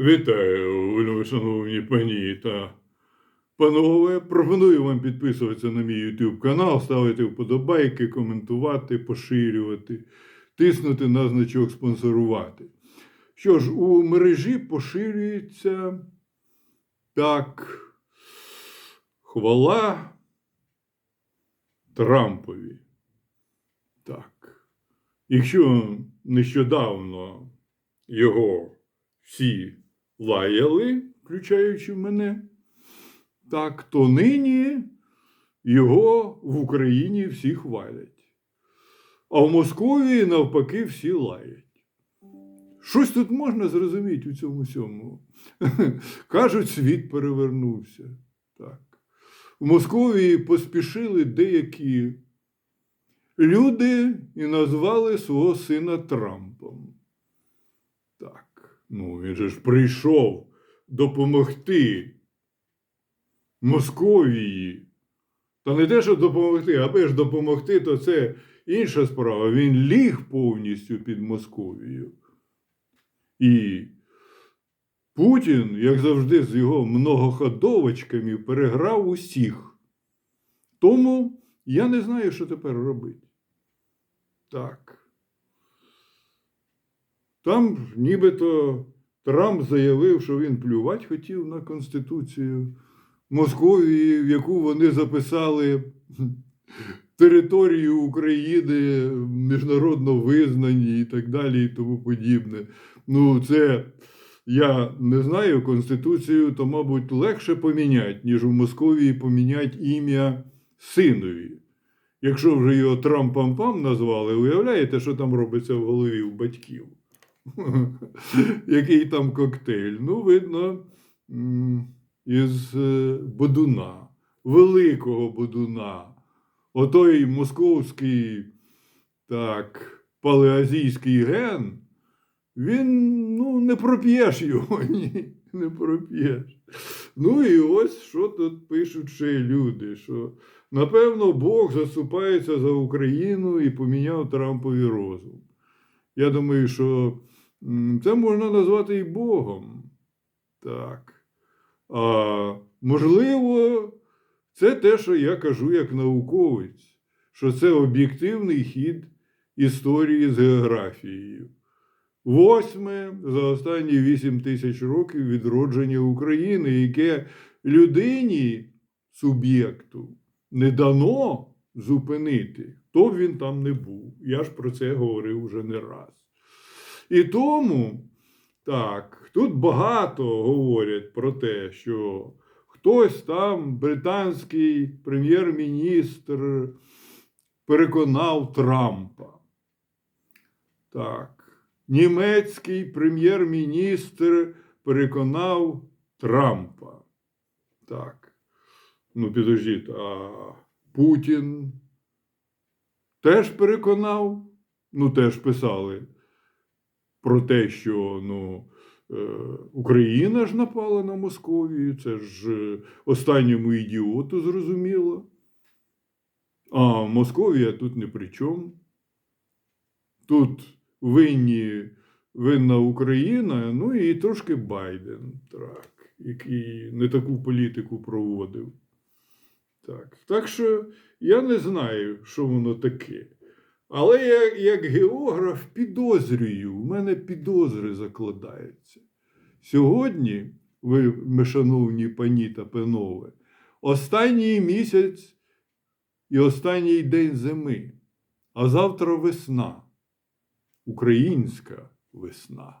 Вітаю, шановні пані та панове. Пропоную вам підписуватися на мій YouTube канал, ставити вподобайки, коментувати, поширювати, тиснути на значок спонсорувати. Що ж, у мережі поширюється так хвала Трампові. Так. Якщо нещодавно його всі лаяли, включаючи мене, так, то нині його в Україні всі хвалять. А в Московії, навпаки, всі лаять. Щось тут можна зрозуміти у цьому всьому. Кажуть, світ перевернувся. Так. В Московії поспішили деякі люди і назвали свого сина Трампом. Ну, він же ж прийшов допомогти Московії. Та не те, що допомогти, аби ж допомогти, то це інша справа. Він ліг повністю під Московію. І Путін, як завжди, з його многоходовочками переграв усіх. Тому я не знаю, що тепер робити. Так. Там нібито Трамп заявив, що він плювати хотів на Конституцію Московії, в яку вони записали територію України міжнародно визнані і так далі, і тому подібне. Ну, це я не знаю Конституцію, то, мабуть, легше поміняти, ніж у Московії поміняти ім'я синові. Якщо вже його Трампам-пам назвали, уявляєте, що там робиться в голові у батьків? Який там коктейль? Ну, видно, із е, Бодуна, великого Бодуна. Отой московський, так, палеазійський ген, він ну, не проп'єш його, ні, не проп'єш. Ну і ось що тут пишуть ще люди, що напевно Бог заступається за Україну і поміняв Трампові розум. Я думаю, що це можна назвати і Богом. Так. А можливо, це те, що я кажу як науковець, що це об'єктивний хід історії з географією. Восьме за останні вісім тисяч років відродження України, яке людині, суб'єкту, не дано зупинити, хто б він там не був. Я ж про це говорив вже не раз. І тому, так, тут багато говорять про те, що хтось там, британський прем'єр-міністр, переконав Трампа. Так. Німецький прем'єр-міністр переконав Трампа. Так. Ну, підождіть, а Путін теж переконав, ну, теж писали про те, що ну, е, Україна ж напала на Московію, це ж е, останньому ідіоту зрозуміло. А Московія тут не при чому. Тут винні, винна Україна, ну і трошки Байден, так, який не таку політику проводив. Так, так що я не знаю, що воно таке. Але я, як географ підозрюю, в мене підозри закладаються. Сьогодні, ви, шановні пані та панове, останній місяць і останній день зими, а завтра весна. Українська весна.